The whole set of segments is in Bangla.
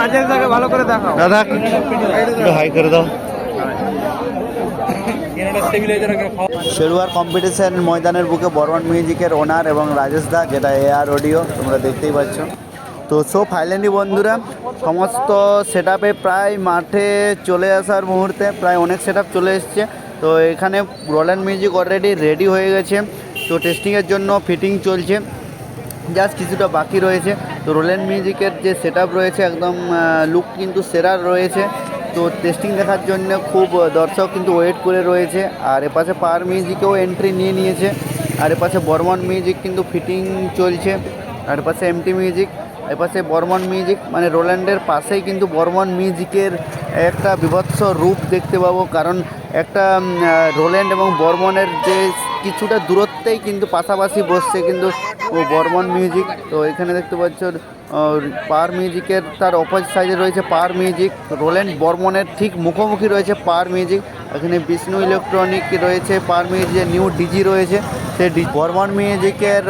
রাজেশ দাকে ভালো করে দেখাও। দাদা হাই করে দাও। শেরুয়ার কম্পিটিশন ময়দানের বুকে বর্মন মিউজিকের ওনার এবং রাজেশ দা যেটা এআর অডিও তোমরা দেখতেই পাচ্ছ। তো সো ফাইনালি বন্ধুরা সমস্ত সেট প্রায় মাঠে চলে আসার মুহূর্তে প্রায় অনেক সেট চলে এসছে। তো এখানে রোল্যান্ড মিউজিক অলরেডি রেডি হয়ে গেছে। তো টেস্টিংয়ের জন্য ফিটিং চলছে। জাস্ট কিছুটা বাকি রয়েছে। তো রোল্যান্ড মিউজিকের যে সেট রয়েছে, একদম লুক কিন্তু সেরা রয়েছে। তো টেস্টিং দেখার জন্য খুব দর্শক কিন্তু ওয়েট করে রয়েছে। আর এপাশে পাওয়ার মিউজিকেও এন্ট্রি নিয়ে নিয়েছে। আর এপাশে বর্মন মিউজিক কিন্তু ফিটিং চলছে। আর এপাশে এমটি মিউজিক এপাশে বর্মন মিউজিক মানে রোল্যান্ডের পাশেই কিন্তু বর্মন মিউজিকের একটা বিভৎস রূপ দেখতে পাবো। কারণ একটা রোল্যান্ড এবং বর্মনের যে কিছুটা দূরত্বেই কিন্তু পাশাপাশি বসছে কিন্তু বর্মন মিউজিক। তো এখানে দেখতে পাচ্ছ পাওয়ার মিউজিকের তার অপোজিট সাইডে রয়েছে পাওয়ার মিউজিক। রোল্যান্ড বর্মনের ঠিক মুখোমুখি রয়েছে পাওয়ার মিউজিক। এখানে বিষ্ণু ইলেকট্রনিক রয়েছে পাওয়ার মিউজিকের নিউ ডিজি রয়েছে। ডি বর্মন মিউজিকের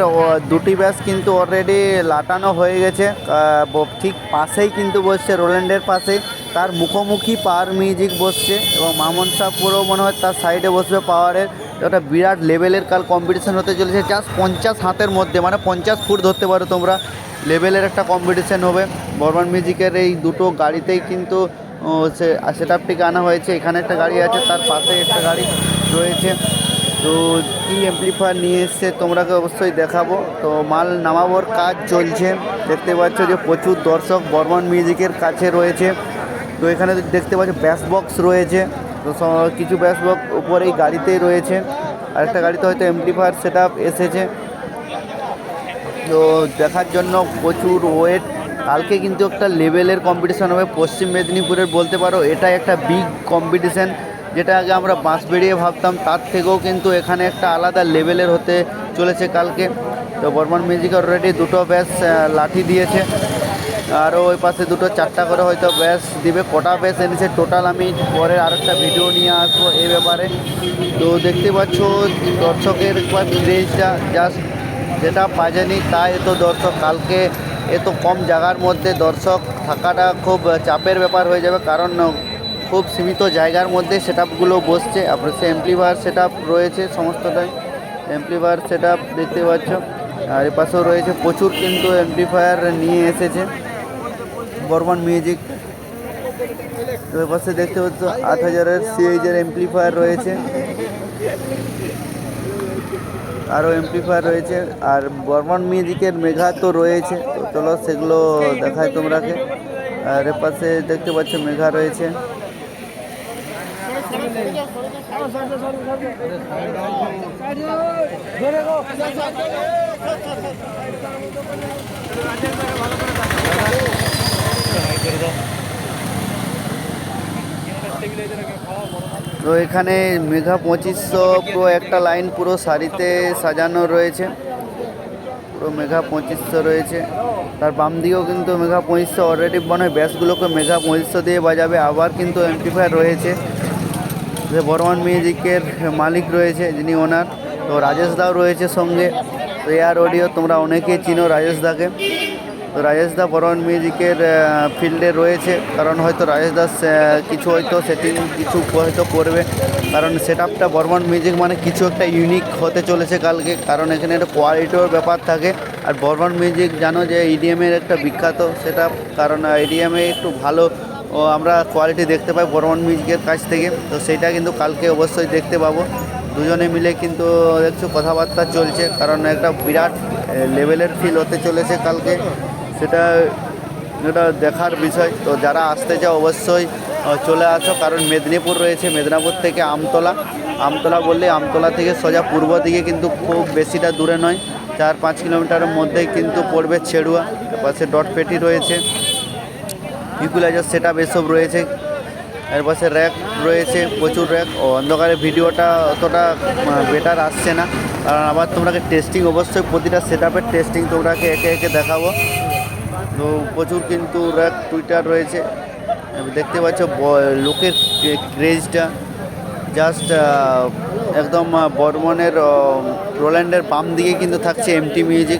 দুটি ব্যাস কিন্তু অলরেডি লাটানো হয়ে গেছে। ঠিক পাশেই কিন্তু বসছে রোল্যান্ডের পাশেই তার মুখোমুখি পাওয়ার মিউজিক বসছে এবং মামন শাহ পুরো মনে হয় তার সাইডে বসবে পাওয়ারের ওটা বিরাট লেভেলের কাল কম্পিটিশান হতে চলেছে। জাস্ট পঞ্চাশ হাতের মধ্যে মানে পঞ্চাশ ফুট ধরতে পারো তোমরা। লেভেলের একটা কম্পিটিশান হবে। বর্মান মিউজিকের এই দুটো গাড়িতেই কিন্তু সে সেট আপটিকে আনা হয়েছে। এখানে একটা গাড়ি আছে, তার পাশে একটা গাড়ি রয়েছে। তো কী অ্যাম্পলিফায়ার নিয়ে এসছে তোমরাকে অবশ্যই দেখাবো। তো মাল নামাবোর কাজ চলছে। দেখতে পাচ্ছ যে প্রচুর দর্শক বর্মন মিউজিকের কাছে রয়েছে। তো এখানে দেখতে পাচ্ছ ব্যাস বক্স রয়েছে। তো কিছু ব্যাস বক্স উপরেই গাড়িতেই রয়েছে। আর একটা গাড়িতে হয়তো এমপ্লিফায়ার সেট এসেছে। তো দেখার জন্য প্রচুর ওয়েট কালকে কিন্তু একটা লেভেলের কম্পিটিশন হবে। পশ্চিম মেদিনীপুরের বলতে পারো, এটাই একটা বিগ কম্পিটিশন যেটা আগে আমরা বাঁশ বেরিয়ে ভাবতাম, তার থেকেও কিন্তু এখানে একটা আলাদা লেভেলের হতে চলেছে কালকে। তো বর্মন মিউজিক অলরেডি দুটো ব্যাস লাঠি দিয়েছে। আরও ওই পাশে দুটো চারটা করে হয়তো ব্যাস দিবে। কটা ব্যাস এনেছে টোটাল আমি পরে আরেকটা ভিডিও নিয়ে আসব এই ব্যাপারে। তো দেখতে পাচ্ছ দর্শকের একবার ক্রেজটা জাস্ট যেটা বাজেনি তাই তো দর্শক কালকে এত কম জায়গার মধ্যে দর্শক থাকাটা খুব চাপের ব্যাপার হয়ে যাবে, কারণ খুব সীমিত জায়গার মধ্যে সেট আপগুলো বসছে। আপনার সে এমপ্লিফায়ার সেট রয়েছে সমস্তটাই। এমপ্লিফায়ার সেট দেখতে পাচ্ছ। আর এ পাশেও রয়েছে প্রচুর কিন্তু এমপ্লিফায়ার নিয়ে এসেছে। বর্মন মিউজিক। পাশে দেখতে পাচ্ছ আট হাজারের সিএইচের এমপ্লিফায়ার রয়েছে। আরও এমপ্লিফায়ার রয়েছে। আর বর্মন মিউজিকের মেঘা তো রয়েছে। তো চলো সেগুলো দেখায় তোমরাকে। আর এ পাশে দেখতে পাচ্ছ মেঘা রয়েছে। তো এখানে মেঘা পঁচিশশো পুরো একটা লাইন পুরো সারিতে সাজানো রয়েছে। পুরো মেঘা পঁচিশশো রয়েছে। তার বাম দিকেও কিন্তু মেঘা পঁচিশশো অলরেডি মনে হয় ব্যাসগুলোকে মেঘা পঁচিশশো দিয়ে বাজাবে। আবার কিন্তু এমপ্লিফায়ার রয়েছে। যে বর্মন মিউজিকের মালিক রয়েছে যিনি ওনার। তো রাজেশ দাও রয়েছে সঙ্গে। তো এয়ার অডিও তোমরা অনেকেই চিনো রাজেশ দাকে। রাজেশ দা বর্মন মিউজিকের ফিল্ডে রয়েছে। কারণ হয়তো রাজেশ দাস কিছু হয়তো সেটিং কিছু হয়তো করবে। কারণ সেট আপটা বর্মন মিউজিক মানে কিছু একটা ইউনিক হতে চলেছে কালকে। কারণ এখানে একটা কোয়ালিটির ব্যাপার থাকে। আর বর্মন মিউজিক জানো যে ইডিএমের একটা বিখ্যাত সেট আপ কারণ ইডিএমে একটু ভালো, ও, আমরা কোয়ালিটি দেখতে পাই বর্মন মিউজিকের কাছ থেকে। তো সেটা কিন্তু কালকে অবশ্যই দেখতে পাবো। দুজনে মিলে কিন্তু দেখছ কথাবার্তা চলছে। কারণ একটা বিরাট লেভেলের ফিল হতে চলেছে কালকে। সেটা এটা দেখার বিষয়। তো যারা আসতে চাও অবশ্যই চলে আসো। কারণ মেদিনীপুর রয়েছে, মেদিনীপুর থেকে আমতলা। আমতলা বললে আমতলা থেকে সোজা পূর্ব দিকে কিন্তু খুব বেশিটা দূরে নয়। চার পাঁচ কিলোমিটারের মধ্যেই কিন্তু পড়বে ছেড়ুয়া, পাশে ডট পেটি রয়েছে। ইকুলাইজার সেট আপ এসব রয়েছে। এর পাশে র্যাক রয়েছে, প্রচুর র্যাক ও অন্ধকারে ভিডিওটা অতটা বেটার আসছে না। কারণ আবার তোমরাকে টেস্টিং অবশ্যই প্রতিটা সেট টেস্টিং তোমরাকে একে একে দেখাবো। তো প্রচুর কিন্তু র্যাক টুইটার রয়েছে। দেখতে পাচ্ছ লোকের ক্রেজটা জাস্ট একদম বর্মনের রোল্যান্ডের বাম দিকে কিন্তু থাকছে এমটি মিউজিক